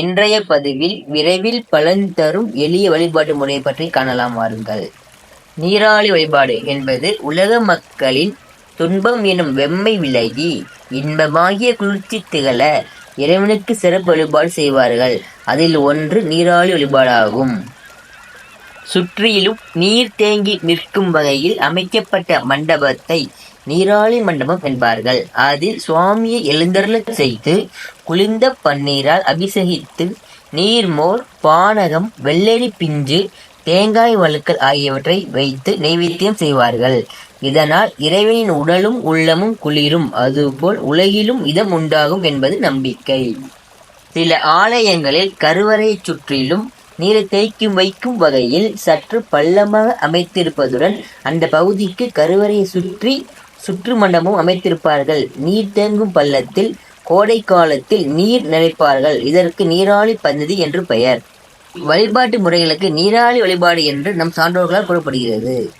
இன்றைய பதிவில் விரைவில் பலன் தரும் எளிய வழிபாட்டு முறையை பற்றி காணலாம் வாருங்கள். நீராளி வழிபாடு என்பது உலக மக்களின் துன்பம் எனும் வெம்மை விலகி இன்பமாகிய குளிர்ச்சி திகழ இறைவனுக்கு சிறப்பு வழிபாடு செய்வார்கள். அதில் ஒன்று நீராளி வழிபாடாகும். சுற்றிலும் நீர் தேங்கி நிற்கும் வகையில் அமைக்கப்பட்ட மண்டபத்தை நீராளி மண்டபம் என்பார்கள். அதில் சுவாமியை எழுந்தருளச் செய்து குளிர்ந்த பன்னீரால் அபிஷேகித்து நீர்மோர் பானகம் வெள்ளரி பிஞ்சு தேங்காய் வழுக்கல் ஆகியவற்றை வைத்து நைவேத்தியம் செய்வார்கள். இதனால் இறைவனின் உடலும் உள்ளமும் குளிரும். அதுபோல் உலகிலும் இதம் உண்டாகும் என்பது நம்பிக்கை. சில ஆலயங்களில் கருவறை சுற்றிலும் நீரை தேய்க்கும் வைக்கும் வகையில் சற்று பள்ளமாக அமைத்திருப்பதுடன் அந்த பகுதிக்கு கருவறையை சுற்றி சுற்று மண்டபமும் அமைத்திருப்பார்கள். நீர் தேங்கும் பள்ளத்தில் கோடை காலத்தில் நீர் நினைப்பார்கள் இதற்கு நீராளி பந்ததி என்று பெயர். வழிபாட்டு முறைகளுக்கு நீராளி வழிபாடு என்று நம் சான்றோர்களால் கூறப்படுகிறது.